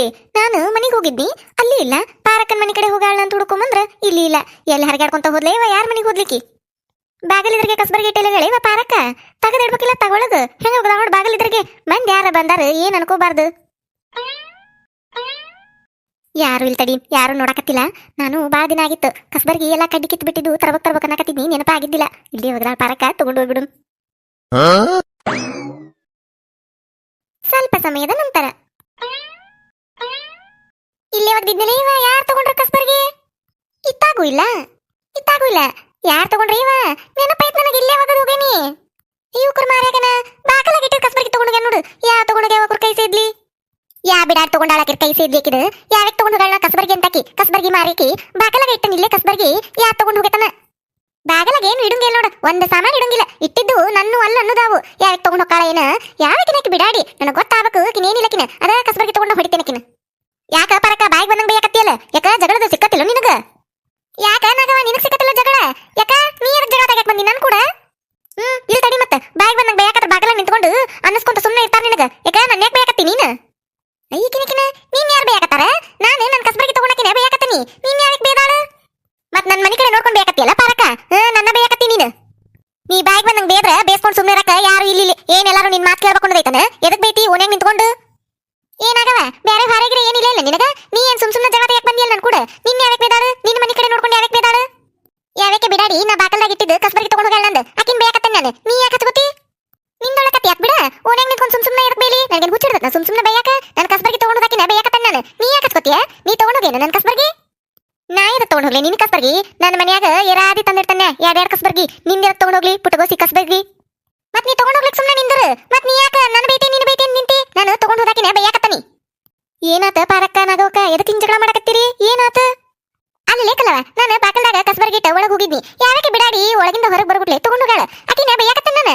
ಇಲ್ಲಿ ನಾನು ಮನೆಗೆ ಹೋಗಿದ್ನಿ. ಅಲ್ಲಿ ಇಲ್ಲ. ಪಾರಕ್ಕನ್ ಮನೆ ಕಡೆ ಹೋಗಾಳ ಅಂತ ಹುಡ್ಕೊಂಬಂದ್ರ ಇಲ್ಲಿ ಇಲ್ಲ. ಎಲ್ಲಿ ಹರಗಾಡ್ಕೊಂತ ಹೋದ್ಲೆ ಇವ ಯಾರ ಮನೆಗೆ ಹೋದ್ಲಿಕ್ಕಿ? ಬಾಗಲಿದ್ರಿಗೆ ಕಸ್ಬರ್ಗೆ ಇಟ್ಟೆಲೆಗಳೇ ಇವ ಪಾರಕ್ಕ? ತಗದಿಡ್ಬೇಕಿಲ್ಲ ತಗೊಳಗ ಹೆಂಗ ಹೋಗದ ನೋಡ್ ಬಾಗಲಿದ್ರಿಗೆ. ಮಂದಿ ಯಾರ ಬಂದಾರ ಏನ್ ಅನ್ಕೋಬಾರ್ದು. ಯಾರು ಇಲ್ಲ ತಡಿ. ಯಾರು ನೋಡಕತ್ತಿಲ್ಲ. ನಾನು ಬಾ ದಿನ ಆಗಿತ್ತು. ಕಸ್ಬರ್ಗಿ ಎಲ್ಲ ಕಡ್ಡಿ ಕಿತ್ತು ಬಿಟ್ಟಿದ್ದು ತರಬಕ್ ತರಬಕ್ ಅನ್ನಕತ್ತಿದ್ನಿ. ನೆನಪಾಗಿದ್ದಿಲ್ಲ ಇಲ್ಲಿ ಹೋಗದ ಪಾರಕ್ಕ. ತಗೊಂಡು ಹೋಗ್ಬಿಡು. ಸ್ವಲ್ಪ ಸಮಯದ ನಂತರ. ಇಲ್ಲೇ ಒಗ್ದಿದ್ನಲ್ಲ ಇವ ಯಾರು ತಗೊಂಡ್ರ ಕಸ್ಬರ್ಗೆ? ಇತ್ತಾಗೂ ಇಲ್ಲ. ಇತ್ತಾಗೂ ಇಲ್ಲ. ಯಾರು ತಗೊಂಡ್ರಿ ಇವ? ನೆನಪೈತ್ ನನಗೆ, ಇಲ್ಲೇ ಯಾವಾಗ ಹೋಗೇನಿ. ಇವ್ಕರ್ ಮಾರ್ಯಾಗನ ಬಾಕಲಾಗ ಇಟ್ಟಿದ್ ಕಸ್ಬರ್ಗೆ ತಗೊಂಡೋಗ್ಯಾನ ನೋಡು. ಯಾ ತಗೊಂಡೋಗ್ಯಾವ ಯಾವಾಗ ಕೈ ಸೇದ್ಲಿ? ಯಾ ಬಿಡಾಡ್ ತಗೊಂಡಾಳಕಿರ್ ಕೈ ಸೇದ್ಲಿಕ್ಕಿದ ಯಾವ್ಯಾಕ್ ತಗೊಂಡ್ ಹೋಗಾಳ ಕಸ್ಬರ್ಗೆ ಅಂತಾಕಿ? ಕಸ್ಬರ್ಗಿ ಮಾರಿಕಿ ಬಾಕಲಾಗ ಇಟ್ಟನ್ ಇಲ್ಲೇ ಕಸ್ಬರ್ಗಿ? ಯಾ ತಗೊಂಡ್ ಹೋಗತನ ಬಾಗಲಾಗ ಏನು ಇಡಂಗಿಲ್ಲ ನೋಡು. ಒಂದ್ ಸಾಮಾನು ಇಡಂಗಿಲ್ಲ. ಇಟ್ಟಿದ್ದು ನನ್ನ, ಅಲ್ಲ ಅನ್ನೋದಾವು. ಯಾವ್ಯಾಕ್ ತಗೊಂಡ್ ಹೋಗಾಳ ಏನ? ಯಾವಕಿನಕಿ ಬಿಡಾಡಿ? ನನಗೆ ಗೊತ್ತಾಗಬೇಕು. ಏನಿಲ್ಲಕಿನ ಅದ ಕಸ್ಬರ್ಗಿ ತಗೊಂಡು ಹೊಡಿತೇನಕಿನ ಯಾಕ ಪರಕ ಬಾಯಿಗೆ ಬಂದಂಗ ಬೇಕತ್ತಿಯಲ್ಲ ಯಾಕ ಜಗಳದ ಸಿಕ್ಕತ್ತಿಲ್ಲ ನಿನಗ? ಯಾಕ ನಗವ ನಿನಗ ಸಿಕ್ಕತ್ತಿಲ್ಲ ಜಗಳ? ಯಾಕ ನೀ ಯಾರ ಜಗಳ ತೆಗ್ಯಾಕ್ ಬಂದಿ ನನ್ ಕೂಡ? ಹ್ಮ್ ಇಲ್ಲಿ ತಡಿ ಮತ್ತ. ಬಾಯಿಗೆ ಬಂದಂಗ ಬೇಕತ್ರ ಬಾಗಲ ನಿಂತ್ಕೊಂಡು ಅನ್ನಿಸ್ಕೊಂತ ಸುಮ್ಮನೆ ಇರ್ತಾರ ನಿನಗ. ಯಾಕ ನನ್ನ ಯಾಕೆ ಬೈಯಕತ್ತಿ ನೀನು? ಅಯ್ಯಕಿನಕಿನ ನೀನ್ ಯಾರು ಬೇಕತ್ತಾರ ನಾನು ನನ್ನ ಕಸ್ಬರಿಗೆ ತಗೊಂಡಕಿನ ಬೇಕತ್ತೀನಿ ನೀನ್ ಯಾರಿಗೆ ಬೇದಾಳ? ಮತ್ ನನ್ನ ಮನೆ ಕಡೆ ನೋಡ್ಕೊಂಡು ಬೇಕತ್ತಿಯಲ್ಲ ಪರಕ? ಹ್ಮ್, ನನ್ನ ಬೈಯಕತ್ತಿ ನೀನು. ನೀ ಬಾಯಿಗೆ ಬಂದಂಗ ಬೇದ್ರ ಬೇಸ್ಕೊಂಡು ಸುಮ್ಮನೆ ಇರಕ ಯಾರು ಇಲ್ಲಿ ಏನೆಲ್ಲಾರು ನಿನ್ ಮಾತು ಕೇಳ್ಬೇಕು ಐತನ ಎದಕ್ ಬೈತಿ? ಓನ್ಯಾಗ ನಿಂತ್ಕೊಂಡು? ಏನಾಗವ? ಬೇರೆ ಹೊರಗಿರ ಏನಿಲ್ಲ ಇಲ್ಲ ನಿನಗ? ನೀ ಏನ್ ಸುಮ್ ಸುಮ್ಮನೆ ಜಗತ್ತ ಯಾಕೆ ಬಂದಿಯಲ್ಲ ನನ್ ಕೂಡ? ನಿನ್ನ ಯಾವಕ್ಕೆ ಬೇದಾಳು? ನಿನ್ನ ಮನೆ ಕಡೆ ನೋಡ್ಕೊಂಡು ಯಾವಕ್ಕೆ ಬೇದಾಳು? ಯಾವಕ್ಕೆ ಬಿಡಾಡಿ? ನಾ ಬಾಕಲ್ದಾಗ ಇಟ್ಟಿದ್ದು, ಕಸ್ಬರ್ಗಿ ತಗೊಂಡು ಹೋಗಲ್ಲ ನಂದು ಆಕಿನ್ ಬೇಕತ್ತ ನಾನು? ನೀ ಯಾಕೆ ಹತ್ಕೋತಿ? ನಿಂದೊಳಕತ್ತಿ ಯಾಕೆ ಬಿಡ ಓನ್ಯಾಗ ನಿಂತ್ಕೊಂಡು ಸುಮ್ ಸುಮ್ಮನೆ ಯಾಕೆ ಬೇಲಿ? ನನಗೆ ಹುಚ್ಚಿಡ್ದ ನಾ ಸುಮ್ ಸುಮ್ಮನೆ ಬೇಯಾಕ? ನನ್ನ ಕಸ್ಬರ್ಗಿ ತಗೊಂಡು ಹೋಗಾಕಿನ ಬೇಕತ್ತ ನಾನು? ನೀ ಯಾಕೆ ಹತ್ಕೋತಿಯ ನೀ ತಗೊಂಡು ಹೋಗೇನು ನನ್ನ ಕಸ್ಬರ್ಗಿ? ನಾ ಇದ ತಗೊಂಡು ಹೋಗ್ಲಿ ನಿನ್ ಕಸ್ಬರ್ಗಿ? ನನ್ನ ಮನ್ಯಾಗ ಎರಾದಿ ತಂದಿರ್ತಾನೆ. ಎರಡೆರಡು ಕಸ್ಬರ್ಗಿ? ನಿಂದ ಎದಕ್ ತಗೊಂಡ್ ಹೋಗ್ಲಿ ಪುಟಗೋಸಿ ಕಸ್ಬರ್ಗಿ? ಮತ್ ನೀ ತಗೊಂಡ್ ಹೋಗ್ಲಿಕ್ ಸುಮ್ಮನೆ ನಿಂದ್ರು. ಮತ್ ನೀ ಯಾಕ ನನ್ನ ಬೇಟಿ ನಿನ್ನ ಬೇಟಿ ನಿಂತಿ? ನಾನು ತಗೊಂಡ್ ಹೋದಾಕಿನ ಬೈಯಾಕತ್ತನಿ ಏನಾತ ಪಾರಕ್ಕ ನಾಗೋಕ ಎದಕ್ಕೆ ಹಿಂಗ್ ಮಾಡಕತ್ತೀರಿ? ಏನಾತ? ಅಲ್ಲಿ ಲೇಖಲವ ನಾನು ಬಾಕಲ್ದಾಗ ಕಸ್ಬರ್ಗಿಟ್ಟ ಒಳಗ್ ಹೋಗಿದ್ನಿ. ಯಾರಕ್ಕೆ ಬಿಡಾಡಿ ಒಳಗಿಂದ ಹೊರಗೆ ಬರ್ಬಿಟ್ಲೆ? ತಗೊಂಡ್ ಹೋಗಾಳ ಆಕಿನ ಬೈಯಾಕತ್ತ ನಾನು?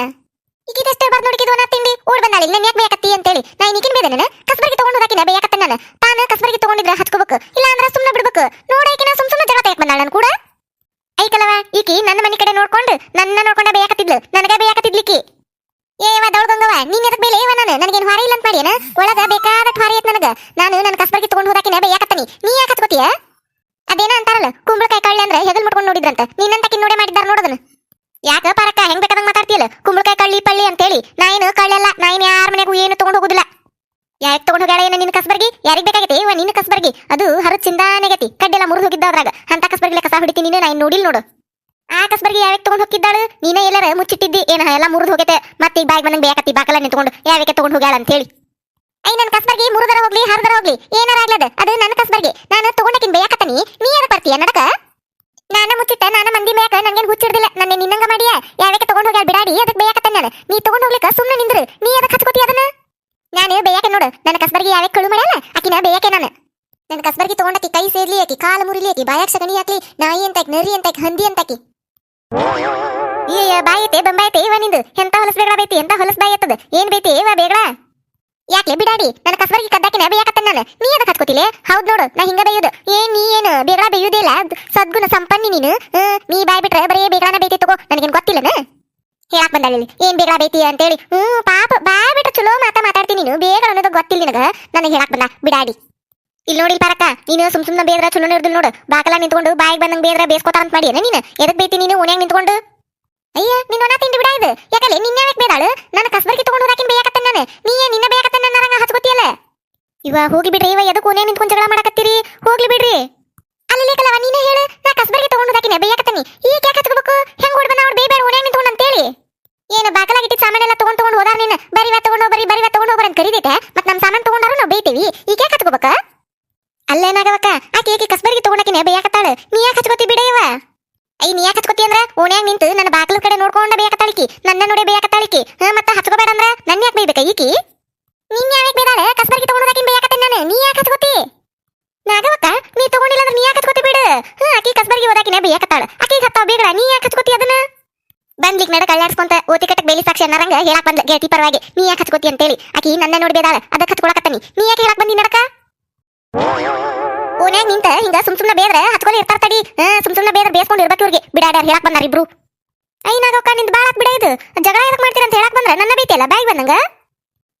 ಈಗಿದಷ್ಟೇ ಬರ್ದ್ ನೋಡಿಕಿದ್ವ ನಾ ತಿಂಡಿ. ಓಡ್ ಬಂದಾಳ ಇಲ್ಲ ಯಾಕೆ ಬೇಕತ್ತಿ ಅಂತೇಳಿ. ನಾ ಇನ್ನಿಕಿನ್ ಬೇದ ನಾನು. ಕಸ್ಬರ್ಗಿ ತಗೊಂಡ್ ಹೋದಾಕಿನ ಬೈಯಾಕತ್ತ ನಾನು? ತಾನು ಕಸ್ಬರ್ಗಿ ತಗೊಂಡಿದ್ರ ಹಚ್ಕೋಬೇಕು. ಇಲ್ಲ ಅಂದ್ರ ಸುಮ್ನೆ ಬಿಡ್ಬೇಕು. ನೋಡಾಕಿನ ಸುಮ್ ಸುಮ್ಮನೆ ಜಗಳ ತೆಗಕ್ ಬಂದಾಳ ನನ್ ಕೂಡ. ಐಕಲವ ಈಕಿ ನನ್ನ ಮನೆ ಕಡೆ ನೋಡ್ಕೊಂಡು ನನ್ನ ನೋಡ್ಕೊಂಡ ಬೇಯಾಕತ್ತಿದ್ಲು. ನನಗ ಬೇಯಾಕತ್ತಿದ್ಲಿಕ್ಕಿ. ಏವ ದೌಡ್ದಂಗವ? ನೀನ್ ಎದಕ್ ಬೇಲೆ? ಏವ ನಾನು? ನನಗೇನು ಹೊರ ಇಲ್ಲ ಅಂತ ಮಾಡ್ಯಾನ? ಒಳಗ ಬೇಕಾದ ಹೊರ ಐತ್ ನನಗ. ನಾನು ನನ್ನ ಕಸ್ಬರ್ಗಿ ತಗೊಂಡು ಹೋದಾಕಿನ ಬೇಯಾಕತ್ತನಿ. ನೀ ಯಾಕ ಹತ್ಕೋತಿಯ? ಅದೇನ ಅಂತಾರಲ್ಲ, ಕುಂಬಳಕಾಯಿ ಕಳ್ಳಿ ಅಂದ್ರೆ ಹೆಗಲ್ ಮುಟ್ಕೊಂಡು ನೋಡಿದ್ರಂತ. ನಿನ್ನಂತಕಿ ನೋಡೇ ಮಾಡಿದ್ದಾರ ನೋಡೋದನ್ನ. ಯಾಕ ಪರಕ್ಕ? ಹೆಂಗ್ ಬೇಕಾದಂಗ್ ಮಾತಾಡ್ತೀಯಲ್ಲ? ಕುಂಬಳಕಾಯಿ ಕಳ್ಳಿ ಪಳ್ಳಿ ಅಂತೇಳಿ. ನಾ ಏನು ಕಳ್ಳೆಲ್ಲ ನಾ ಏನು ಯಾರ ಮನೆಗೂ ಏನು ತಗೊಂಡು ಹೋಗುದಿಲ್ಲ. ಯಾಕೆ ತಗೊಂಡು ಹೋಗ್ಯಾಳ ಏನ ನಿನ್ನ ಕಸ್ಬರ್ಗಿ? ಯಾರಿಗೆ ಬೇಕಾಗೈತಿ? ಇವ ನಿನ್ನ ಕಸ್ಬರ್ಗಿ. ಅದು ಹರದ್ ಚಿಂದಾನೆಗತಿ. ಕಡ್ಡೆಲ್ಲ ಮುರಿದು ಹೋಗಿದ್ದ ಅದ್ರಾಗ ಅಂತ ಕಸ್ಬರ್ಗಿ ಕಸ ಹೊಡಿತೀನಿ ನೀನು? ನಾ ಇನ್ ನೋಡಿಲ್ ನೋಡು. ಆ ಕಸ್ಬರ್ಗಿ ಯಾವಾಗ ತಗೊಂಡು ಹೋಗಿದ್ದಾಳು ನೀನೇ ಎಲ್ಲರ ಮುಚ್ಚಿಟ್ಟಿದ್ದಿ? ಏನ ಎಲ್ಲ ಮುರಿದು ಹೋಗೈತೆ? ಮತ್ತೆ ಈಗ ಬಾಯಿಗೆ ಬಂದಂಗೆ ಬೇಕತ್ತಿ ಬಾಕಲ ನಿಂತ್ಕೊಂಡು ಯಾವಕ್ಕೆ ತಗೊಂಡು ಹೋಗ್ಯಾಳ ಅಂತ ಹೇಳಿ ಐ ನನ್ನ ಕಸ್ಬರ್ಗಿ ಮುರಿದರ ಹೋಗ್ಲಿ ಹರದರ ಹೋಗ್ಲಿ. ಏನಾರ ಆಗ್ಲದ? ಅದು ನನ್ನ ಕಸ್ಬರ್ಗಿ. ನಾನು ತಗೊಂಡಕಿನ್ ಬೇಕತ್ತನಿ ನೀ ಯಾರ ಬರ್ತೀಯ ನಡಕ? ನಾನ ಮುಚ್ಚಿಟ್ಟ, ನಾನು ಮಂದಿ ಮೇಕ ನನಗೆ ಹುಚ್ಚಿಡ್ದಿಲ್ಲ. ನನ್ನ ನಿನ್ನಂಗ ಮಾಡಿಯ? ಯಾವಕ್ಕೆ ತಗೊಂಡು ಹೋಗ್ಯಾಳ ಬಿಡಾಡಿ? ಅದಕ್ಕೆ ಬೇಕತ್ತ ನಾನು? ನೀ ತಗೊಂಡು ಹೋಗ್ಲಿಕ್ಕೆ ಸುಮ್ಮನೆ ನಿಂದ್ರು. ನೀ ಅದಕ್ಕೆ ಹಚ್ಕೋತಿ ಅದನ್ನ? ನಾನು ಬೇಯಕ್ಕೆ ನೋಡು. ನನ್ನ ಕಸ್ಬರ್ಗಿ ಯಾವಕ್ಕೆ ಕಳು ಮಾಡ್ಯಾಲ ಆಕಿನ ಬೇಯಕ್ಕೆ ನಾನು. ನನ್ನ ಕಸ್ಬರ್ಗಿ ತಗೊಂಡಾಕಿ ಕೈ ಸೇರ್ಲಿ ಆಕಿ, ಕಾಲು ಮುರಿಲಿ ಆಕಿ, ಬಾಯಾಗ ಸಗಣಿ ಹಾಕ್ಲಿ, ನಾಯಿ ಅಂತಾಕಿ, ನರಿ ಅಂತಾಕಿ, ಹಂದಿ ಅಂತಾಕಿ. ಏ ಬಾಯಿ ಐತೆ ಬಂಬಾಯ್ತೆ ಇವ ನಿಂದು. ಎಂತ ಹೊಲಸ್ ಬೇಡ ಬೈತಿ, ಎಂತ ಹೊಲಸ್ ಬಾಯಿ ಆಯ್ತದ ಏನ್ ಬೈತಿ, ಇವ ಬೇಡ ಯಾಕೆ ಬಿಡಾಡಿ? ನನ್ನ ಕಸ್ಬರ್ಗಿ ಕದ್ದಾಕಿನ ಬೇಯಕತ್ತ ನಾನು. ನೀ ಅದಕ್ಕೆ ಹಚ್ಕೋತಿಲೆ ಹೌದ್ ನೋಡು, ನಾ ಹಿಂಗ ಬೇಯುದು. ಏನ್ ನೀ ಏನು ಬೇಗ ಬೇಯುದಿಲ್ಲ ಸದ್ಗುಣ ಸಂಪನ್ನಿ ನೀನು. ನೀ ಬಾಯ್ ಬಿಟ್ರೆ ಬರೀ ಬೇಗನ ಬೇಯ್ತಿ ತಗೋ. ನನಗೇನ್ ಗೊತ್ತಿಲ್ಲನ? ಹೇಳಕ್ ಬಂದಾಳ ಇಲ್ಲಿ ಏನ್ ಬೇಗ ಬೇತಿ ಅಂತೇಳಿ? ಹ್ಮ್ ಪಾಪ, ಬಾ ಬಿಟ್ರೆ ಚಲೋ ಮಾತಾ ಮಾತಾಡ್ತೀನಿ ನೀನು. ಬೇಗ ಅನ್ನೋದು ಗೊತ್ತಿಲ್ಲ ನಿನಗ. ನನಗೆ ಹೇಳಕ್ ಬಂದ. ಬಿಡಾಡಿ. ಇಲ್ಲಿ ನೋಡಿ ಪರಕ ನೀನು ಸುಮ್ ಸುಮ್ನ ಬೇದ್ರ ಚಲೋ ಇರ್ದಿಲ್ಲ ನೋಡು. ಬಾಕಲ ನಿಂತ್ಕೊಂಡು ಬಾಯಿಗೆ ಬಂದಂಗ ಬೇದ್ರ ಬೇಸ್ಕೋತಾರ ಅಂತ ಮಾಡಿ ನೀನು? ಎದಕ್ ಬೇತಿ ನೀನು? ಓಣ್ಯಾಗ ನಿಂತ್ಕೊಂಡು? ಅಯ್ಯ, ನಿನ್ನ ಒಣ ತಿಂಡಿ ಬಿಡ ಇದು. ಯಾಕಲ್ಲಿ ನಿನ್ನ ಯಾಕೆ ಬೇದಾಳು? ನನ್ನ ಕಸ್ಬರ್ಗಿ ತಗೊಂಡು ಹಾಕಿನ ಬೇಯಕತ್ತ ನಾನು? ನೀ ನಿನ್ನ ಬೇಯಕತ್ತ ನನ್ನ ರಂಗ ಹಚ್ಕೋತಿಯಲ್ಲ? ಇವ, ಹೋಗಿ ಬಿಡ್ರಿ, ಇವ ಎದಕ್ ಓಣ್ಯಾಗ ನಿಂತ್ಕೊಂಡು ಜಗಳ ಮಾಡಕತ್ತೀರಿ? ಹೋಗ್ಲಿ ಬಿಡ್ರಿ. ಅಲ್ಲಿ ಕಲವ ನೀನೇ ಹೇಳು. ನಾ ಕಸ್ಬರ್ಗಿ ತಗೊಂಡು ಹೋದಾಕಿನ ಬೇಯಕತ್ತನಿ. ಈಗ ಯಾಕೆ ಹಚ್ಕೋಬೇಕು? ಹೆಂಗ್ ಓಡ್ ಬಂದ? ಅವ್ರು ಬೇಬೇಡ ಓನ್ಯಾಗ ಅಂತೇಳಿ ಏನು ಬಾಕಲಾಗಿಟ್ಟಿದ್ ಸಾಮಾನೆಲ್ಲ ತಗೊಂಡ್ ತಗೊಂಡ್ ಹೋದಾರ ನೀನ್? ಬರಿ ವಾ ತಗೊಂಡ್ ಹೋಗ್ರಿ ಬರಿ ವಾ ತಗೊಂಡ್ ಹೋಗ್ರಿ ಅಂತ ಕರೀದೈತೆ ಮತ್ ನಮ್ ಸಾಮಾನ್ ತಗೊಂಡಾರು ನಾವು ಬೈತೀವಿ. ಈಗ ಯಾಕೆ ಹತ್ಕೋಬೇಕ? ಅಲ್ಲೇನಾಗವಕ್ಕ ಆಕೆ ಏಕೆ ಕಸ್ಬರ್ಗಿ ತಗೊಂಡಕಿನ ಬೇಯಕತ್ತಾಳ ನೀ ಯಾಕೆ ಹಚ್ಕೋತಿ ಬಿಡ ಇವ? ಐ, ನೀ ಯಾಕೆ ಹಚ್ಕೋತಿ ಅಂದ್ರ? ಓಣ್ಯಾಗ ನಿಂತು ನನ್ನ ಬಾಕಲು ಕಡೆ ನೋಡ್ಕೊಂಡ ಬೇಕತ್ತಾಳಿಕಿ ನನ್ನ ನೋಡಿ ಬೇಕತ್ತಾಳಿಕಿ ಹಾ, ಮತ್ತ ಹಚ್ಕೋಬೇಡ ಅಂದ್ರ ನನ್ನ ಯಾಕೆ ಬೈಬೇಕ ಈಕಿ? ನಿನ್ ಯಾಕೆ ಬೇದಾಳೆ? ಕಸ್ಬರ್ಗಿ ತಗೊಂಡೋದಾಕಿನ್ ಬೇಕತ್ತೆ ನಾನು? ನೀ ಯಾಕೆ ಹಚ್ಕೋತಿ ನಾಗವಕ್ಕ, ನೀ ತಗೊಂಡಿಲ್ಲ ಅಂದ್ರೆ ನೀ ಯಾಕೆ ಹಚ್ಕೋತಿ ಬಿಡು? ಹಾ, ಆಕಿ ಕಸ್ಬರ್ಗಿ ಓದಾಕಿನ ಬೇಕತ್ತಾಳ ಆಕಿ ಹತ್ತಾವ ಬೇಡ ನೀ ಯಾಕೆ ಹಚ್ಕೋತಿ ಅದನ್ನ? ಬಂದ್ಲಿಕ್ ನಡಕ ಅಲ್ಲಾಡ್ಸ್ಕೊಂತ ಓತಿ ಬೇಲಿ ಸಾಕ್ಷಿ ಅನ್ನರಂಗ ಹೇಳಕ್ ಬಂದ್ಲ. ಗೆಳತಿ ಪರವಾಗಿ, ನೀ ಯಾಕೆ ಹಚ್ಕೋತಿ ಅಂತೇಳಿ. ಆಕಿ ನನ್ನ ನೋಡಿ ಬೇದಾಳ. ಅದಕ್ಕೆ ಹಚ್ಕೊಳಕತ್ತನಿ ನೀ ಯಾಕೆ ಹೇಳಕ್ ಬಂದಿ ನಡಕ ಓನ್ಯಾಗ ನಿಂತ ಹಿಂಗ ಸುಮ್ ಸುಮ್ನ ಬೇದ್ರ ಹಚ್ಕೊಂಡ್ ಇರ್ತಾರ ತಡಿ. ಹಾ, ಸುಮ್ ಸುಮ್ನ ಬೇದ್ರ ಬೇಸ್ಕೊಂಡು ಇರ್ಬೇಕು ಇವ್ರಿಗೆ. ಬಿಡಾಡ್ಯಾರ ಹೇಳಕ್ ಬಂದಾರ ಇಬ್ರು. ಐನಾಗಕ್ಕ ನಿಂದ ಬಾಳಕ್ ಬಿಡ ಇದು. ಜಗಳ ಯಾಕೆ ಮಾಡ್ತೀರ ಅಂತ ಹೇಳಕ್ ಬಂದ್ರ ನನ್ನ ಬೈತಿಯಲ್ಲ ಬಾಯ್ ಬಂದಂಗ?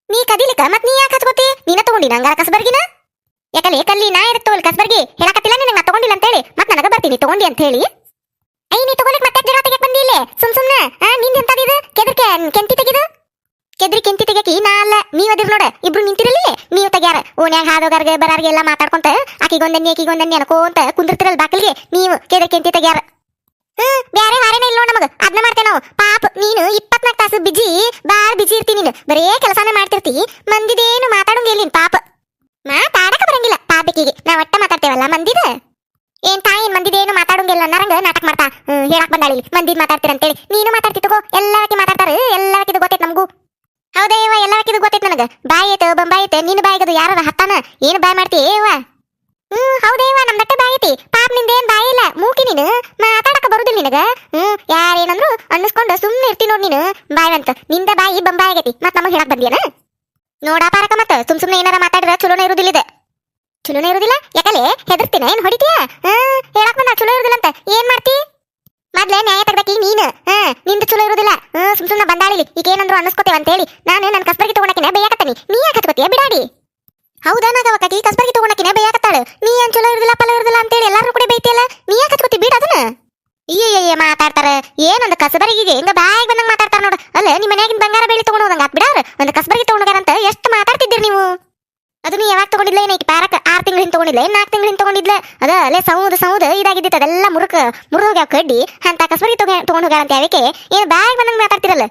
ನೀ ಕದಿಲಿಕ ಮತ್ ನೀ ಯಾಕೆ ಹಚ್ಕೋತಿ ನೀನ ತಗೊಂಡಿ ನಂಗಾರ ಕಸಬರ್ಗಿನ? ಯಾಕಲ್ಲಿ ಕಲ್ಲಿ ನಾ ಇರ್ತವಲ್ ಕಸ್ಬರ್ಗಿ? ಹೇಳಕತ್ತಿಲ್ಲ ನಿನಗೆ ನಾ ತಗೊಂಡಿಲ್ಲ ಅಂತ ಹೇಳಿ ಮತ್ತೆ ನನಗ ಬರ್ತೀನಿ, ತಗೊಂಡಿ ಅಂತ ಹೇಳಿ. ನೀ ತಗೊಳಕ್ ಮತ್ತೆ ಜಗಳ ತೆಗೆಕ್ ಬಂದಿ ಇಲ್ಲಿ? ಸುಮ್ ಸುಮ್ನೆ, ಆ, ನಿಂದ ಎಂತದಿದು ಕೆದರ್ಕೆ ಕೆಂತಿ ತೆಗೆದು ಕೆದ್ರಿ ಕೆಂತಿ ತೆಗೆಕಿ ನಾ ಅಲ್ಲ, ನೀವ್ ಅದಿರ್ ನೋಡ, ಇಬ್ರು ನಿಂತಿರಲಿ ನೀವು ತೆಗ್ಯಾರ. ಓನ್ಯಾಗ ಹಾದೋಗಾರ್ಗೆ, ಬರಾರ್ಗೆ ಎಲ್ಲ ಮಾತಾಡ್ಕೊಂತ, ಆಕಿಗೊಂದನ್ನಿ ಆಕಿಗೊಂದನ್ನಿ ಅನ್ಕೋಂತ ಕುಂದಿರ್ತಿರಲ್ ಬಾಕಲ್ಗೆ, ನೀವು ಕೆದ್ರಿ ಕೆಂತಿ ತೆಗ್ಯಾರ. ಹ್ಮ್, ಬ್ಯಾರೆ ಹಾರೇನ ಇಲ್ಲ ನೋಡ್ ನಮಗ. ಅದನ್ನ ಮಾಡ್ತೇವೆ ನಾವು. ಪಾಪ, ನೀನು ಇಪ್ಪತ್ನಾಲ್ಕು ತಾಸು ಬಿಜಿ, ಬಾಳ್ ಬಿಜಿ ಇರ್ತಿ ನೀನು. ಬರೇ ಕೆಲಸನ ಮಾಡ್ತಿರ್ತಿ. ಮಂದಿದೇನು ಮಾತಾಡೋಂಗಿಲ್ಲ ಪಾಪ. ಮಾತಾಡಕ ಬರಂಗಿಲ್ಲ ಪಾಪಿಕಿಗೆ ನಾ ಒಟ್ಟ ಮಾತಾಡ್ತೇವಲ್ಲ, ಮಂದಿದ? ಏನ್ ತಾಯಿ ಮಂದಿದೇನು ಮಾತಾಡಂಗಿಲ್ಲ ಅನ್ನರಂಗ ನಾಟಕ ಮಾಡ್ತಾ. ಹೇಳಕ್ ಬಂದಾಳಿ ಮಂದಿದ್ ಮಾತಾಡ್ತೀರ ಅಂತೇಳಿ ನೀನು ಮಾತಾಡ್ತಿ ತಗೋ. ಎಲ್ಲಾಕಿ ಮಾತಾಡ್ತಾರ. ಎಲ್ಲಾಕಿದು ಗೊತ್ತೈತ್ ನಮಗೂ. ಹೌದೇವ ಎಲ್ಲಾಕಿದು ಗೊತ್ತೈತ್ ನನಗ. ಬಾಯಿ ಐತೆ, ಬಂಬಾಯಿ ಐತೆ. ನಿನ್ನ ಬಾಯಿಗದು ಯಾರ ಹತ್ತಾನ? ಏನು ಬಾಯ್ ಮಾಡ್ತಿ? ಏವ ಹ್ಮ್ ಹೌದೇವ ನಮ್ ದಟ್ಟ ಬಾಯಿ ಐತಿ. ಪಾಪ ನಿಂದೇನ್ ಬಾಯಿ ಇಲ್ಲ. ಮೂಕಿ ನೀನು. ಮಾತಾಡಕ ಬರುದಿಲ್ಲ ನಿನಗ. ಹ್ಮ್, ಯಾರೇನಂದ್ರು ಅನ್ನಿಸ್ಕೊಂಡು ಸುಮ್ನೆ ಇರ್ತಿ ನೋಡ್ ನೀನು. ಬಾಯ್ವಂತ ನಿಂದ ಬಾಯಿ ಬಂಬಾಯಿ ಆಗೈತಿ. ಮತ್ ನಮಗ್ ಹೇಳಕ್ ಬಂದಿಯನ? ನೋಡ ಪಾರಕ ಮತ್ತ ಸುಮ್ ಸುಮ್ನೆ ಏನಾರ ಮಾತಾಡಿದ್ರ ಚಲೋನ ಇರುದಿಲ್ಲ ಚಲೋನೇ ಇರೋದಿಲ್ಲ? ಯಾಕಲೆ? ಹೆದರ್ತೀನ? ಏನ್ ಹೊಡಿತೀಯ? ಹೇಳಕ್ ಬಂದ, ಚಲೋ ಇರೋದಿಲ್ಲ ಅಂತ. ಏನ್ ಮಾಡ್ತಿ? ಮೊದ್ಲೇ ನ್ಯಾಯ ತೆಗ್ದಕ್ಕೆ ನೀನು? ಹಾ? ನಿಂದು ಚಲೋ ಇರೋದಿಲ್ಲ. ಸುಮ್ ಸುಮ್ನೆ ಬಂದಾಳಿಲಿ. ಈಗ ಏನಂದ್ರು ಅನ್ನಿಸ್ಕೋತೇವ ಅಂತ ಹೇಳಿ ನಾನು ನನ್ನ ಕಸ್ಬರ್ಗಿ ತಗೊಳಕಿನ ಬೇಯಾಕತ್ತೀನಿ. ನೀ ಯಾಕೆ ಹತ್ಕೋತೀಯ? ಬಿಡಾಡಿ. ಹೌದಾ ನಾಗವಕ್ಕಾಗಿ ಕಸ್ಬರ್ಗಿ ತಗೊಳಕಿನ ಬೇಯಾಕತ್ತಾಳು. ನೀ ಏನ್ ಚಲೋ ಇರುದಿಲ್ಲ ಇರೋದಿಲ್ಲ ಇರುದಿಲ್ಲ ಅಂತೇಳಿ ಎಲ್ಲಾರು ಕೂಡ ಬೈತಿಯಲ್ಲ ನೀ ಯಾಕೆ ಹತ್ಕೋತಿ? ಬಿಡ ಅದನ್ನ. ಅಯ್ಯಯ್ಯ ಮಾತಾಡ್ತಾರ. ಏನೊಂದು ಕಸಬರಿಗೆ ಹಿಂಗ ಬ್ಯಾಗ್ ಬಂದಂಗ ಮಾತಾಡ್ತಾರ ನೋಡು. ಅಲ್ಲ, ನಿಮ್ಮ ಮನ್ಯಾಗಿನ ಬಂಗಾರ ಬೆಳ್ಳಿ ತಗೊಂಡು ಬಿಡಾರ ಒಂದು ಅಂತ ತಗೊಂಡೋಗಾರಂತ ಎಷ್ಟು ಮಾತಾಡ್ತಿದ್ದೀರಿ ನೀವು? ಅದು ನೀ ಯಾವಾಗ ತಗೊಂಡಿಲ್ಲ ಏನೈತಿ ಪ್ಯಾರಕ್ ಆರು ತಿಂಗಳ ಹಿಂದೆ ತಗೊಂಡಿಲ್ಲ ನಾಲ್ಕು ತಿಂಗಳ ಹಿಂದೆ ತಗೊಂಡಿದ್ಲ? ಅದ ಅಲ್ಲೇ ಸೌದು ಸೌದು ಇದಾಗಿದ್ದಿತ್ತು ಅದೆಲ್ಲ ಮುರುಕ, ಮುರಿದೋಗ್ಯಾವ ಕಡ್ಡಿ ಅಂತ ಕಸಬರ್ಗಿ ತಗೊಂಡ್ ತಗೊಂಡು ಹೋಗ್ಯಾರ ಅಂತ ಏನು ಬ್ಯಾಗ್ ಬಂದಂಗ ಮಾತಾಡ್ತಿರಲ್ಲ?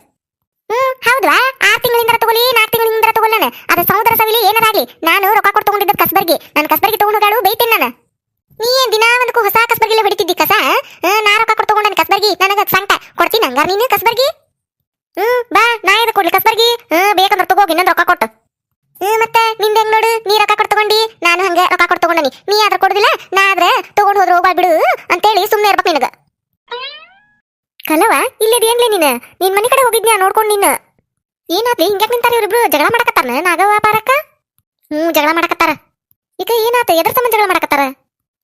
ಹ್ಮ್ ಹೌದಾ ಆರು ತಿಂಗಳಿಂದ ತಗೊಳ್ಳಿ ನಾಲ್ಕು ತಿಂಗಳಿಂದ ತಗೊಳ್ಳನ ಅದು ಸೌದರ ಸವಿಲಿ ಏನಾದಾಗ್ಲಿ? ನಾನು ರೊಕ್ಕ ಕೊಟ್ಟು ತಗೊಂಡಿದ್ದ ಕಸಬರ್ಗಿ. ನಾನು ಕಸಬರ್ಗಿ ತಗೊಂಡು ಹೋಗಾಳು ಬೈತೇನೆ ನಾನು. ನೀ ಏನ್ ದಿನಾ ಒಂದಕ್ಕೂ ಹೊಸ ಕಸಬರ್ಗಿಲ್ಲ ಹೊಡಿತಿದ್ದಿ ಕಸ? ನಾ ರೊಕ್ಕ ಕೊಟ್ಟು ತಗೊಂಡನ ಕಸಬರ್ಗಿ, ನನಗ ಸಂಟ ಕೊಡ್ತೀನಿ ಹಂಗಾರ ನೀನು ಕಸಬರ್ಗಿ? ಹ್ಮ್, ಬಾ, ನಾ ಇದು ಕೊಡ್ಲಿ ಕಸಬರ್ಗಿ? ಹ್ಮ್, ಬೇಕಂದ್ರೆ ತಗೋ, ಇನ್ನೊಂದು ರೊಕ್ಕ ಕೊಟ್ಟು. ಹ್ಮ್, ಮತ್ತೆ ನಿಂದ ಹೆಂಗ್ ನೋಡು? ನೀ ರೊಕ್ಕ ಕೊಟ್ಟು ತಗೊಂಡಿ, ನಾನು ಹಂಗ ರೊಕ್ಕ ಕೊಟ್ಟು ತಗೊಂಡನಿ. ನೀ ಆದ್ರ ಕೊಡುದಿಲ್ಲ, ನಾ ಆದ್ರೆ ತಗೊಂಡ್ ಹೋದ್ರ ಹೋಗ್ಬಾ ಬಿಡು ಅಂತೇಳಿ ಸುಮ್ನೆ ಇರ್ಬೇಕು ನಿನಗ. ಕಲವ, ಇಲ್ಲದ ಏನ್ಲೇ ನೀನು? ನಿನ್ ಮನೆ ಕಡೆ ಹೋಗಿದ್ನ್ಯಾ ನೋಡ್ಕೊಂಡ್ ನೀನು? ಏನಾದ್ಲಿ ಹಿಂಗ್ಯಾಕ್ ನಿಂತಾರ ಇವ್ರಿಬ್ರು? ಜಗಳ ಮಾಡಕತ್ತಾರ ನಾಗವ್ವ ಪಾರಕ್ಕ ಹ್ಮ್, ಜಗಳ ಮಾಡಕತ್ತಾರ. ಈಗ ಏನಾತ ಎದ್ರ ಸಂಬಂಧ ಜಗಳ ಮಾಡಕತ್ತಾರ?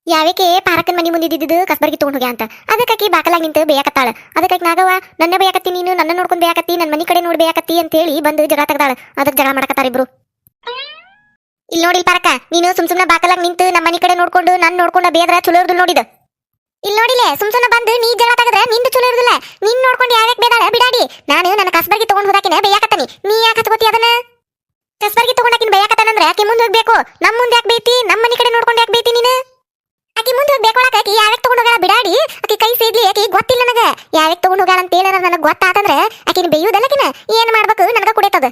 ಯಾವಕ್ಕೆ ಪಾರಕ್ಕನ್ ಮನಿ ಮುಂದಿದ್ದು ಕಸ್ಬರ್ಗಿ ತಗೊಂಡ್ ಹೋಗ್ಯಾ ಅಂತ. ಅದಕ್ಕಾಕಿ ಬಾಕಲಾಗಿ ನಿಂತು ಬೇಯಕತ್ತಾಳ. ಅದಕ್ಕಾಗಿ ನಾಗವ್ವ, ನನ್ನ ಬೇಯಕತ್ತಿ ನೀನು, ನನ್ನ ನೋಡ್ಕೊಂಡ್ ಬೇಯಕತ್ತಿ ನನ್ನ ಮನಿ ಕಡೆ ನೋಡಿ ಬೇಯಕತ್ತಿ ಅಂತ ಹೇಳಿ ಬಂದು ಜಗಳ ತೆಗ್ದಾಳ. ಅದಕ್ಕೆ ಜಗಳ ಮಾಡಕತ್ತಾರ ಇಬ್ರು. ಇಲ್ಲಿ ನೋಡಿ ಪಾರಕ್ಕ, ನೀನು ಸುಮ್ ಸುಮ್ನೆ ಬಾಕಲಾಗಿ ನಿಂತು ನಮ್ಮ ಮನಿ ಕಡೆ ನೋಡ್ಕೊಂಡು ನನ್ನ ನೋಡ್ಕೊಂಡ ಬೇದ್ರ ಚಲೋ ಇರ್ದು ನೋಡಿದ ಇಲ್ಲಿ ನೋಡಿಲೆ ಸುಮ್ ಸುಮ್ನೆ ಬಂದು ನೀ ಜಗಳ ತಗದ್ರೆ ನಿಂದು ಚಲೋ ಇರುದಿಲ್ಲ. ನಿನ್ ನೋಡ್ಕೊಂಡು ಯಾವ್ಯಾಕ್ ಬೇದಾಳ, ಬಿಡಾಡಿ. ನಾನು ನನ್ನ ಕಸ್ಬರ್ಗಿ ತಗೊಂಡ್ ಹೋದಾಕಿನ ಬೇಯಾಕತ್ತಾನಿ. ನೀ ಯಾಕೆ ಹತ್ಕೋತಿ ಅದನ್ನ? ಕಸ್ಬರ್ಗಿ ತಗೊಂಡಾಕಿನ ಬೇಯಕತ್ತಾನಂದ್ರೆ ಆಕಿ ಮುಂದೆ ಹೋಗ್ಬೇಕು. ನಮ್ಮ ಮುಂದೆ ಯಾಕೆ ಬೈತಿ? ನಮ್ಮ ಮನಿ ಕಡೆ ನೋಡ್ಕೊಂಡು ಯಾಕೆ ಬೈತಿ ನೀನು? ಆಕಿ ಮುಂದೆ ಬೇಕೊಳಕ ಆಕಿ ಯಾವ್ಯಾಕ್ ತಗೊಂಡ್ ಹೋಗಾಳ ಬಿಡಾಡಿ. ಆಕಿ ಕೈ ಸೇದ್ಲಿ, ಆಕಿ ಗೊತ್ತಿಲ್ಲ ನನಗ. ಯಾವ್ಯಾಕ್ ತಗೊಂಡ್ ಹೋಗಾಳ ಅಂತ ಏನಾರ ನನಗೆ ಗೊತ್ತಾತಂದ್ರೆ ಆಕಿನ ಬೇಯುದಲ್ಲಕಿನ ಏನ್ ಮಾಡ್ಬೇಕು? ನನಗ ಕುಡಿತದ.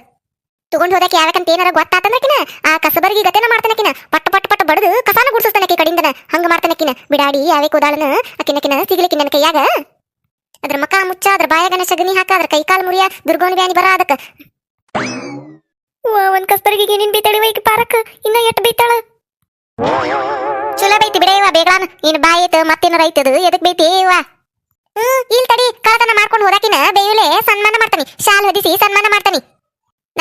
ತಗೊಂಡ್ ಹೋದಕ್ಕೆ ಯಾವ್ಯಾಕಂತ ಏನಾರ ಗೊತ್ತಾತನಕಿನ ಆ ಕಸಬರ್ಗಿ ಗತೆನ ಮಾಡ್ತಾನಕಿನ. ಪಟ್ಟ ಪಟ್ಟ ಪಟ್ಟ ಬಡದು ಕಸಾನ ಗುಡ್ಸಿಸ್ತಾನಕಿ ಕಡಿಂದನ. ಹಂಗ ಮಾಡ್ತಾನಕಿನ. ಬಿಡಾಡಿ ಯಾವೇ ಕೂದಾಳನ ಅಕಿನಕಿನ ಸಿಗ್ಲಿಕ್ಕೆ ನನ್ನ ಕೈಯಾಗ. ಅದ್ರ ಮಕ ಮುಚ್ಚ, ಅದ್ರ ಬಾಯಾಗನ ಸಗಣಿ ಹಾಕ, ಅದ್ರ ಕೈ ಕಾಲು ಮುರಿಯ ದುರ್ಗೋಣಿ ಬ್ಯಾನಿ ಬರ ಅದಕ್ಕ. ಒಂದ್ ಕಸ್ಬರ್ಗಿಗೆ ನೀನ್ ಬೀತಾಳಿ ವೈಕ್ ಪಾರಕ್ ಇನ್ನ ಎಟ್ ಬೀತಾಳ? ಚಲೋ ಬೈತಿ ಬಿಡೇವ ಬೇಗಲಾನ ನೀನ್ ಬಾಯಿ ಮತ್ತೇನ ಐತದು, ಎದಕ್ ಬೈತಿ ವಾ? ಹ್ಮ್, ಇಲ್ ತಡಿ ಕಳತನ ಮಾಡ್ಕೊಂಡು ಹೋದಾಕಿನ, ಬೇಯುಲೆ ಸನ್ಮಾನ ಮಾಡ್ತಾನಿ, ಶಾಲ್ ಹೊದಿಸಿ ಸನ್ಮಾನ ಮಾಡ್ತಾನಿ.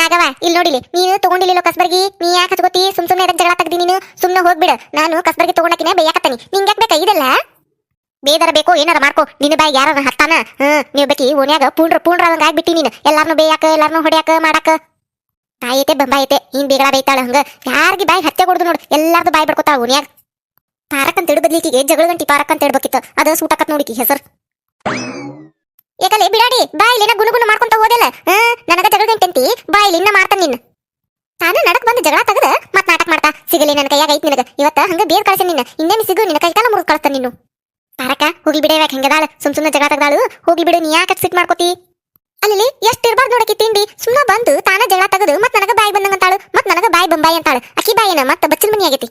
ನಾಗವ ಇಲ್ಲಿ. ನೋಡಿಲಿ ನೀನು ತಗೊಂಡಿಲ್ಲ ಕಸ್ಬರ್ಗಿ? ನೀ ಯಾಕೆ ಹತ್ಕೋತಿ? ಸುಮ್ ಸುಮ್ನೆ ಎದಕ್ ಜಗಳ ತೆಗ್ದಿ ನೀನು. ಸುಮ್ಮನೆ ಹೋಗ್ಬಿಡ. ನಾನು ಕಸ್ಬರ್ಗಿ ತಗೊಂಡಕಿನ ಬೇಯಾಕತ್ತಾನಿ. ನಿಂಗ್ಯಾಕ್ ಬೇಕಾ ಇದೆಲ್ಲ? ಬೇದರ ಬೇಕು, ಏನಾರ ಮಾಡ್ಕೋ. ನಿನ್ನ ಬಾಯಿ ಯಾರ ಹತ್ತಾನ? ಹ್ಮ್, ನೀವು ಬೇಕಿ ಓನ್ಯಾಗ ಪೂಂಡ್ರ ಪೂಂಡ್ರ ಹಂಗ ಆಗ್ಬಿಟ್ಟಿ ನೀನು. ಎಲ್ಲಾರನು ಬೇಯಾಕ, ಎಲ್ಲಾರನು ಹೊಡ್ಯಾಕ, ಮಾಡಾಕ. ತಾಯಿತೆ ಐತೆ ಹಿಂಗ್ ಬೇಗಳ ಬೈತಾಳ ಹಂಗ. ಯಾರಿಗೆ ಬಾಯಿ ಹತ್ತೆ ಕೊಡ್ದು ನೋಡು. ಎಲ್ಲಾರ್ದು ಬಾಯಿ ಬಡ್ಕೋತಾಳ ಓನ್ಯಾಗ ಪಾರಕ್ ಅಂತ ಹಿಡಿದು ಬದ್ಲಿಕಿಗೆ ಜಗಳ ಗಂಟಿ ಪಾರಕ್ ಅಂತ ಹೇಳ್ಬೇಕಿತ್ತು ಅದ ಸೂಟಕತ್ ನೋಡಿಕಿ ಹೆಸರು. ಏಕಲೆ ಬಿಡಾಡಿ, ಬಾಯಿಲಿನ ಗುಣಗುಣ ಮಾಡ್ಕೊಂತ ಹೋದಲ್ಲ ಹಾ ನನಗ ಜಗಳ ಗಂಟಂತಿ ಬಾಯಿಲಿ ಇನ್ನ ಮಾಡ್ತಾನ ನಿನ್ನ. ತಾನು ನಡಕ್ ಬಂದು ಜಗಳ ತೆಗೆದ, ಮತ್ ನಾಟಕ ಮಾಡ್ತಾ. ಸಿಗಲಿ ನನ್ನ ಕೈಯಾಗ ಐತ್ ನಿನಗ. ಇವತ್ತ ಹಂಗ ಬೇರ್ ಕಳ್ಸ ನಿನ್ನ. ಇನ್ನೇನು ಸಿಗು ನಿನ್ನ ಕೈ ಮುರ್ದು ಕಳಿಸ್ತಾನ ನೀನು. ಪಾರಕ, ಹೋಗಿ ಬಿಡ ಯಾಕೆ ಹೆಂಗದಾಳ ಸುಮ್ ಸುಮ್ಮನೆ ಜಗಳ ತೆಗ್ದಾಳು? ಹೋಗಿ ಬಿಡು, ನೀ ಯಾಕೆ ಸಿಟ್ ಮಾಡ್ಕೋತಿ? ಅಲ್ಲಿ ಎಷ್ಟ್ ಇರ್ಬಾರ್ದು ನೋಡಕಿ ತಿಂಡಿ. ಸುಮ್ಮನೆ ಬಂದು ತಾನ ಜಗಳ ತೆಗೆದು, ಮತ್ ನನಗ ಬಾಯಿ ಬಂದಂಗ ಅಂತಾಳು. ಮತ್ ನನಗ ಬಾಯಿ ಬಂಬಾಯಿ ಅಂತಾಳು. ಅಕ್ಕಿ ಬಾಯಿನ ಮತ್ತ ಬಚ್ಚಲ್ ಮನಿ ಆಗೈತಿ.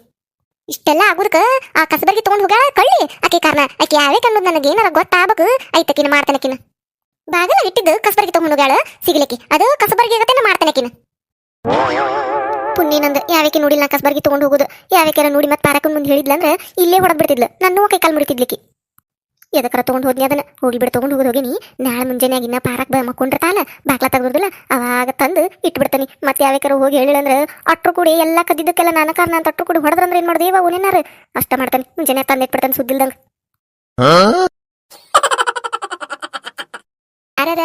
ಇಷ್ಟೆಲ್ಲ ಆಗುದಕ್ಕ ಆ ಕಸಬರ್ಗಿ ತಗೊಂಡ್ ಹೋಗ ಕಳ್ಳಿ ಆಕಿ ಕಾರಣ. ಆಕಿ ಯಾವೇ ಕಣ್ಣು ನನಗೆ ಏನಾರ ಗೊತ್ತಾಗಬೇಕು, ಐತಕಿನ ಮಾಡ್ತಾನಕಿನ. ಬಾಗಲ ಇಟ್ಟಿದ್ದು ಕಸಬರ್ಗಿ ತಗೊಂಡ್ ಹೋಗ್ಯಾಳ ಸಿಗ್ಲಿಕ್ಕೆ. ಅದು ಕಸಬರ್ಗಿ ಆಗತ್ತೇನ ಮಾಡ್ತಾನಕಿನ ಪುಣ್ಯನಂದ ಯಾವಕ್ಕೆ ನೋಡಿಲ್ಲ ನಾ ಕಸಬರ್ಗಿ ತಗೊಂಡು ಹೋಗುದು? ಯಾವಕ್ಕಾರ ನೋಡಿ ಮತ್ತೆ ಪಾರಕ ಮುಂದೆ ಹೇಳಿದ್ಲಂದ್ರೆ ಇಲ್ಲೇ ಹೊಡೆದ್ ಬಿಡ್ತಿದ್ಲು ನನ್ನ ಕೈ ಕಾಲ್ ಮುಡಿತಿದ್ಲಿಕ್ಕೆ ಎದಕ್ಕರ ತಗೊಂಡು ಹೋದ್ನಿ ಅದನ್ನ? ಹೋಗಿ ಬಿಡ, ತಗೊಂಡು ಹೋಗೋದು ಹೋಗಿನಿ. ನಾಳೆ ಮುಂಜಾನೆ ಇನ್ನ ಪಾರಕ್ ಬ ಮಕ್ಕೊಂಡಿರ್ತಾನ ಬಾಕ್ಲ ತೆಗ್ದಿಲ್ಲ ಅವಾಗ ತಂದು ಇಟ್ಬಿಡ್ತಾನಿ. ಮತ್ತೆ ಯಾವಕ್ಕಾರ ಹೋಗಿ ಹೇಳಿಲ್ಲಂದ್ರೆ ಅಟ್ರು ಕೂಡಿ ಎಲ್ಲ ಕದ್ದಿದ್ದಕ್ಕೆಲ್ಲ ನನ್ನ ಕಾರಣ ಅಂತ ಅಟ್ರು ಕೂಡಿ ಹೊಡೆದ್ರಂದ್ರೆ ಏನ್ ಮಾಡ್ದೇವ ಓನೇನಾರ? ಅಷ್ಟ ಮಾಡ್ತಾನೆ, ಮುಂಜಾನೆ ತಂದು ಇಟ್ಬಿಡ್ತಾನೆ